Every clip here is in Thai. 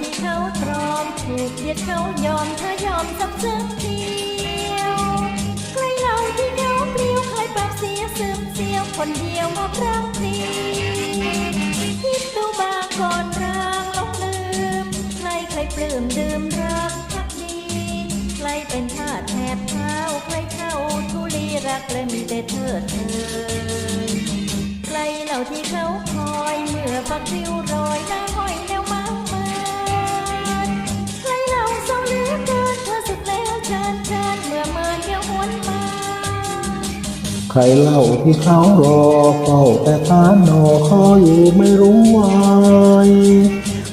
ที่เขาตรอมถูกเบียดเขายอมเธอยอมสักสือกทียวใกล้เราที่เขาเปลี่ยวคอยปรับเสียซึมเสียวคนเดียวมาบรักดีคิดดูบางก่อนร่างลงลืมใครใครปลื้มดื่มรักทักดีใครเป็นทาสแทบเท้าใครเข้าทุลีรักและมีแต่เธอเธอใครเหล่าที่เขาคอยเมื่อฟักริ้วรอย ใครเล่าที่เขารอเฝ้าแต่ทานนอคอยอยู่ไม่รู้วาย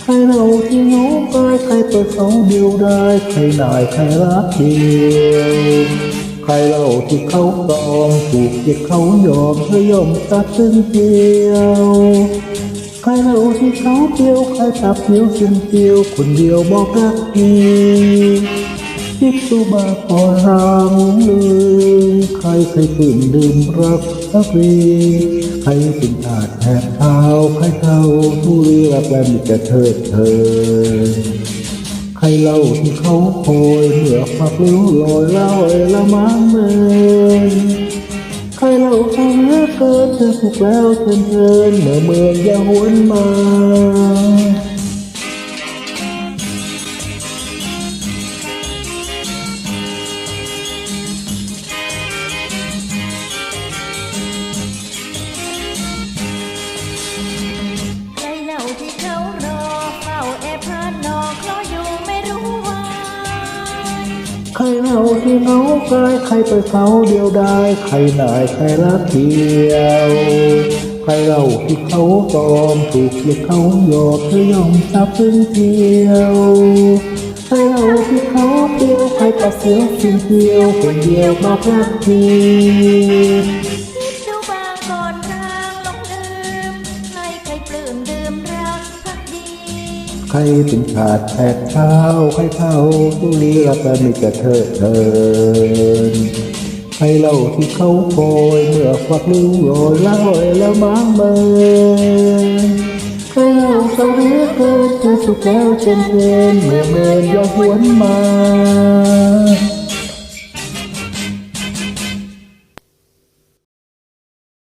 ใครเล่าที่เหงาไปใครเปิดเขาเดียวได้ใครนายใครรักเดียวใครเล่าที่เขาตองถูกเจ็บเขายอมเธอยอมตัดซึ่งเดียวใครเล่าที่เขาเดียวใครตับเดียวสิ่งเดียวคนเดียวบอกรักดี คิดตัวบาปอรังเลยใครเคยฝืนดื่มรักสักทีใครเป็นทาสแทบเท้าใครเท่าผู้เรียกแลมีแต่เถิดเธอใครเล่าที่เขาคอยเมื่อฝักลิ้วลอยเล่าเอละมังเมยใครเล่าทำเลือเกินเธอถูกแล้วเชิญเชิญเมื่อเมืองอย่าหวนมา ใครเล่าที่เงากายใครไปเขาเดียวได้ ใครนายใครรักเดียว ใครเล่าที่เขาตอมถูกที่เขาหยอกเธอยอมซับซึ้งเดียวใครเล่าที่เขาเดียวใครตัดเสียวสิ่งเดียวคนเดียวบอกรักดี ใครเป็นขาดแผดเท้าใครเท่าตุลีรักและมีแต่เธอเดินใครเล่าที่เขาโอยเมื่อควักลิ้วลอยแล้วลอยแล้วมางเมินใครเล่าเขาเหลือเกินเธอสุขแล้วเช่นเดินเมื่อเมินย้อนหวนมา